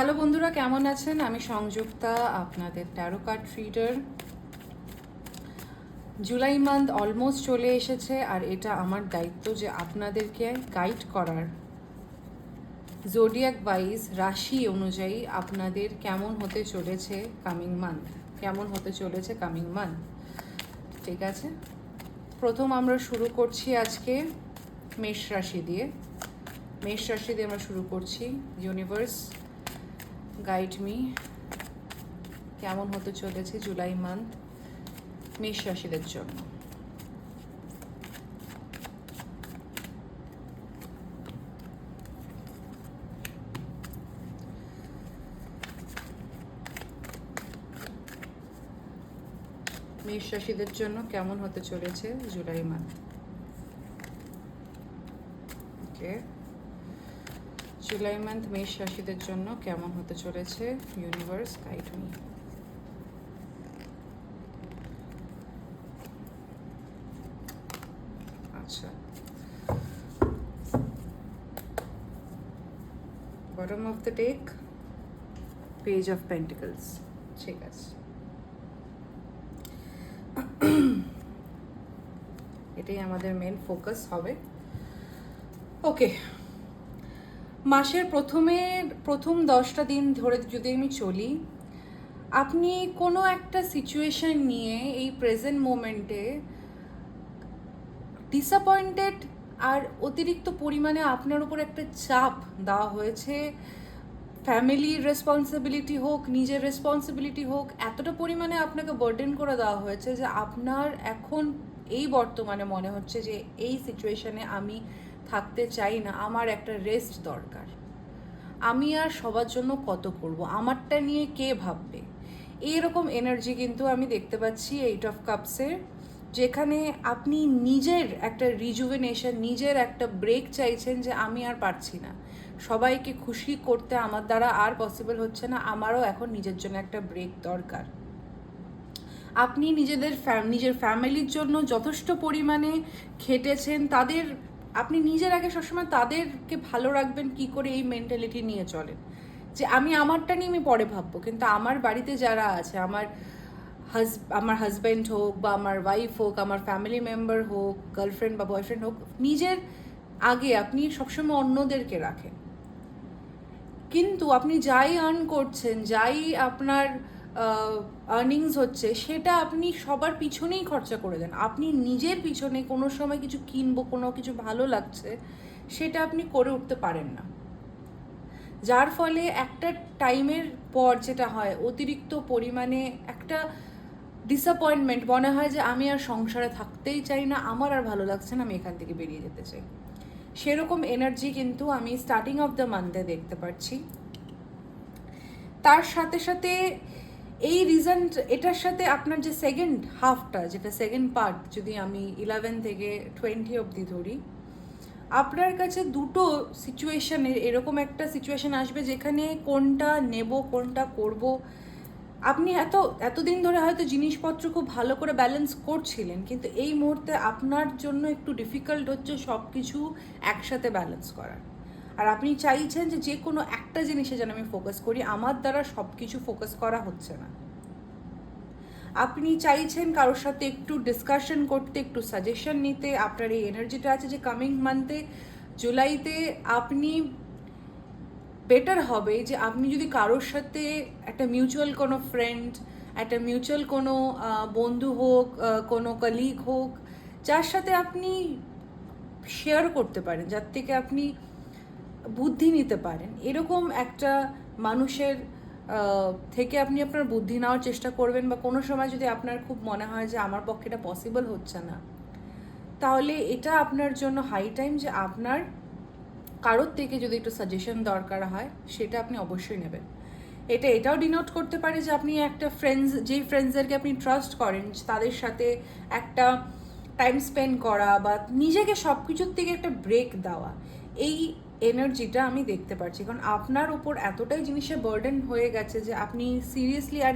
Hello বন্ধুরা, কেমন আছেন? আমি সংযুক্তা, আপনাদের tarot card reader July month almost চলে এসেছে, আর এটা আমার দায়িত্ব যে আপনাদেরকে গাইড করার। জোডিয়াক ওয়াইজ রাশি অনুযায়ী আপনাদের কেমন হতে চলেছে কামিং মান্থ কেমন হতে চলেছে কামিং মান্থ ঠিক আছে? প্রথম আমরা শুরু করছি আজকে মেষ রাশি দিয়ে। মেষ রাশি দিয়ে আমরা শুরু করছি ইউনিভার্স গাইড মি কেমন হতে চলেছে জুলাই মান্থ মেষ রাশিদের জন্য। মেষ রাশিদের জন্য কেমন হতে চলেছে July month okay July month মেষ রাশিদের জন্য কেমন হতে চলেছে? ইউনিভার্স গাইড মি আচ্ছা। Bottom of the deck page of pentacles ঠিক আছে। এটাই আমাদের মেন ফোকাস হবে। ওকে মাসের প্রথমে, প্রথম দশটা দিন ধরে যদি আমি চলি, আপনি কোনো একটা সিচুয়েশন নিয়ে এই প্রেজেন্ট মোমেন্টে ডিসঅ্যাপয়েন্টেড আর অতিরিক্ত পরিমাণে আপনার উপর একটা চাপ দেওয়া হয়েছে। ফ্যামিলির রেসপন্সিবিলিটি হোক, নিজের রেসপন্সিবিলিটি হোক, এতটা পরিমাণে আপনাকে বার্ডেন করে দেওয়া হয়েছে যে আপনার এখন এই বর্তমানে মনে হচ্ছে যে এই সিচুয়েশনে আমি থাকতে চাই না, আমার একটা রেস্ট দরকার। আমি আর সবার জন্য কত করব, আমারটা নিয়ে কে ভাববে? এইরকম এনার্জি কিন্তু আমি দেখতে পাচ্ছি এইট অফ কাপসের যেখানে আপনি নিজের একটা রিজুভেনেশন নিজের একটা ব্রেক চাইছেন যে আমি আর পারছি না। সবাইকে খুশি করতে আমার দ্বারা আর পসিবল হচ্ছে না, আমারও এখন নিজের জন্য একটা ব্রেক দরকার। আপনি নিজেদের নিজের ফ্যামিলির জন্য যথেষ্ট পরিমাণে খেটেছেন, তাদের আপনি নিজের আগে সবসময় তাদেরকে ভালো রাখবেন, কি করে এই মেন্টালিটি নিয়ে চলেন। যে আমি আমারটা নিয়ে আমি পরে ভাববো, কিন্তু আমার বাড়িতে যারা আছে, আমার হাজ আমার হাজব্যান্ড হোক বা আমার ওয়াইফ হোক, আমার ফ্যামিলি মেম্বার হোক গার্লফ্রেন্ড বা বয়ফ্রেন্ড হোক, নিজের আগে আপনি সবসময় অন্যদেরকে রাখেন। কিন্তু আপনি যাই আর্ন করছেন, যাই আপনার আর্নিংস হচ্ছে, সেটা আপনি সবার পিছনেই খরচা করে দেন। আপনি নিজের পিছনে কোনো সময় কিছু কিনবো, কোনো কিছু ভালো লাগছে, সেটা আপনি করে উঠতে পারেন না। যার ফলে একটা টাইমের পর যেটা হয়, অতিরিক্ত পরিমাণে একটা ডিসঅ্যাপয়েন্টমেন্ট মনে হয় যে আমি আর সংসারে থাকতেই চাই না, আমার আর ভালো লাগছে না, আমি এখান থেকে বেরিয়ে যেতে চাই। সেরকম এনার্জি কিন্তু আমি স্টার্টিং অফ দ্য মান্থে দেখতে পাচ্ছি তার সাথে সাথে এই রিজন এটার সাথে আপনার যে সেকেন্ড হাফটা যেটা সেকেন্ড পার্ট যদি আমি ইলেভেন থেকে টোয়েন্টি অবধি ধরি, আপনার কাছে দুটো সিচুয়েশনের এরকম একটা সিচুয়েশন আসবে যেখানে কোনটা নেব, কোনটা করব। আপনি এত, এতদিন ধরে হয়তো জিনিসপত্র খুব ভালো করে ব্যালেন্স করছিলেন, কিন্তু এই মুহূর্তে আপনার জন্য একটু ডিফিকাল্ট হচ্ছে সব কিছু একসাথে ব্যালেন্স করার। আর আপনি চাইছেন যে যে কোনো একটা জিনিসে যেন আমি ফোকাস করি, আমার দ্বারা সব কিছু ফোকাস করা হচ্ছে না। আপনি চাইছেন কারোর সাথে একটু ডিসকাশন করতে, একটু সাজেশন নিতে, আপনার এই এনার্জিটা আছে যে কামিং মান্থে জুলাইতে আপনি বেটার হবে যে আপনি যদি কারোর সাথে একটা মিউচুয়াল কোনো ফ্রেন্ড একটা মিউচুয়াল কোনো বন্ধু হোক কোনো কলিগ হোক, যার সাথে আপনি শেয়ার করতে পারেন, যার থেকে আপনি বুদ্ধি নিতে পারেন। এরকম একটা মানুষের থেকে আপনি আপনার বুদ্ধি নেওয়ার চেষ্টা করবেন বা কোনো সময় যদি আপনার খুব মনে হয় যে আমার পক্ষে এটা পসিবল হচ্ছে না, তাহলে এটা আপনার জন্য হাই টাইম যে আপনার কারোর থেকে যদি একটু সাজেশন দরকার হয়, সেটা আপনি অবশ্যই নেবেন। এটা, এটাও ডিনোট করতে পারে যে আপনি একটা ফ্রেন্ডস যেই ফ্রেন্ডসদেরকে আপনি ট্রাস্ট করেন, তাদের সাথে একটা টাইম স্পেন্ড করা বা নিজেকে সব কিছুর থেকে একটা ব্রেক দেওয়া, এই এনার্জিটা আমি দেখতে পাচ্ছি কারণ আপনার উপর এতটাই জিনিসের বার্ডেন হয়ে গেছে যে আপনি সিরিয়াসলি আর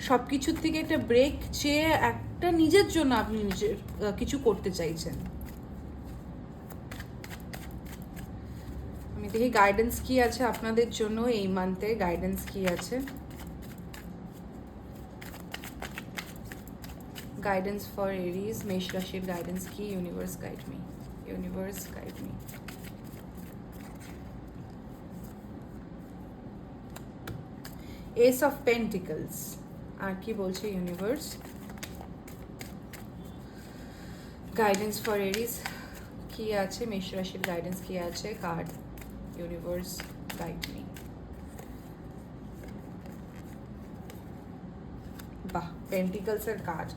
সব কিছুর থেকে একটা ব্রেক চেয়ে একটা নিজের জন্য আপনি নিজের কিছু করতে চাইছেন। আমি দেখি গাইডেন্স কি আছে আপনাদের জন্য এই মান্থে গাইডেন্স কি আছে? গাইডেন্স ফর এরিজ মেষ রাশির গাইডেন্স কি? Universe guide me universe guide me ace of pentacles আর কি বলছে ইউনিভার্স গাইডেন্স ফর এরিজ কি আছে? মেষ রাশির গাইডেন্স কি আছে? কার্ড ইউনিভার্স গাইড মি বাহ পেন্টিকলসের কার্ড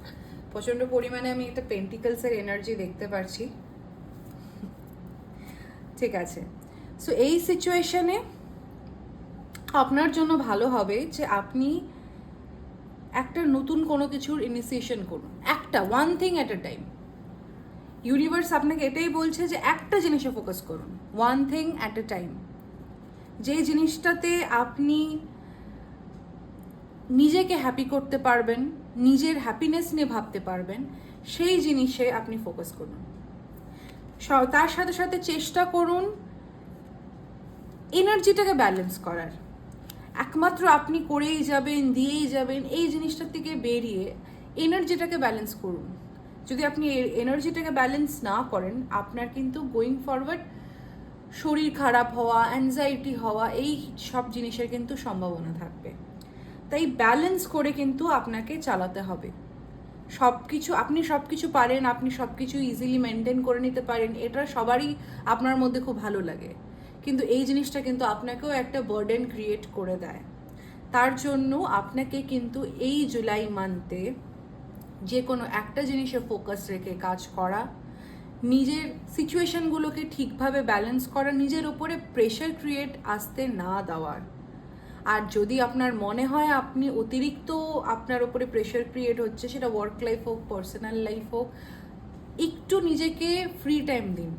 প্রচণ্ড পরিমাণে আমি একটা পেন্টিকলসের এনার্জি দেখতে পারছি ঠিক আছে। সো এই সিচুয়েশনে আপনার জন্য ভালো হবে যে আপনি একটা নতুন কোনো কিছুর ইনিসিয়েশন করুন। একটা one thing at a time universe আপনাকে এটাই বলছে যে একটা জিনিসে ফোকাস করুন। One thing at a time যে জিনিসটাতে আপনি নিজেকে হ্যাপি করতে পারবেন, নিজের হ্যাপিনেস নিয়ে ভাবতে পারবেন, সেই জিনিসে আপনি ফোকাস করুন। তার সাথে সাথে চেষ্টা করুন এনার্জিটাকে ব্যালেন্স করার। একমাত্র আপনি করেই যাবেন, দিয়েই যাবেন, এই জিনিসটার থেকে বেরিয়ে এনার্জিটাকে ব্যালেন্স করুন। যদি আপনি এনার্জিটাকে ব্যালেন্স না করেন, আপনার কিন্তু গোয়িং ফরওয়ার্ড শরীর খারাপ হওয়া অ্যাংজাইটি হওয়া, এই সব জিনিসের কিন্তু সম্ভাবনা থাকবে। তাই ব্যালেন্স করে কিন্তু আপনাকে চালাতে হবে। সব কিছু আপনি সব কিছু পারেন, আপনি সব কিছু ইজিলি মেনটেন করে নিতে পারেন, এটা সবারই আপনার মধ্যে খুব ভালো লাগে। কিন্তু এই জিনিসটা কিন্তু আপনাকেও একটা বার্ডেন ক্রিয়েট করে দেয়। তার জন্য আপনাকে কিন্তু এই জুলাই মান্থে যে কোনো একটা জিনিসে ফোকাস রেখে কাজ করা, নিজের সিচুয়েশনগুলোকে ঠিকভাবে ব্যালেন্স করা, নিজের ওপরে প্রেশার ক্রিয়েট আসতে না দেওয়ার আর যদি আপনার মনে হয় আপনি অতিরিক্ত আপনার ওপরে প্রেশার ক্রিয়েট হচ্ছে, সেটা ওয়ার্ক লাইফ হোক পার্সোনাল লাইফ হোক, একটু নিজেকে ফ্রি টাইম দিন।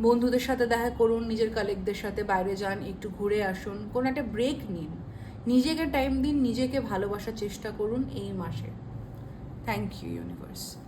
বন্ধুদের সাথে দেখা করুন, নিজের কালেকদের সাথে বাইরে যান, একটু ঘুরে আসুন, কোনো একটা ব্রেক নিন। নিজেকে টাইম দিন, নিজেকে ভালোবাসার চেষ্টা করুন এই মাসে। Thank you universe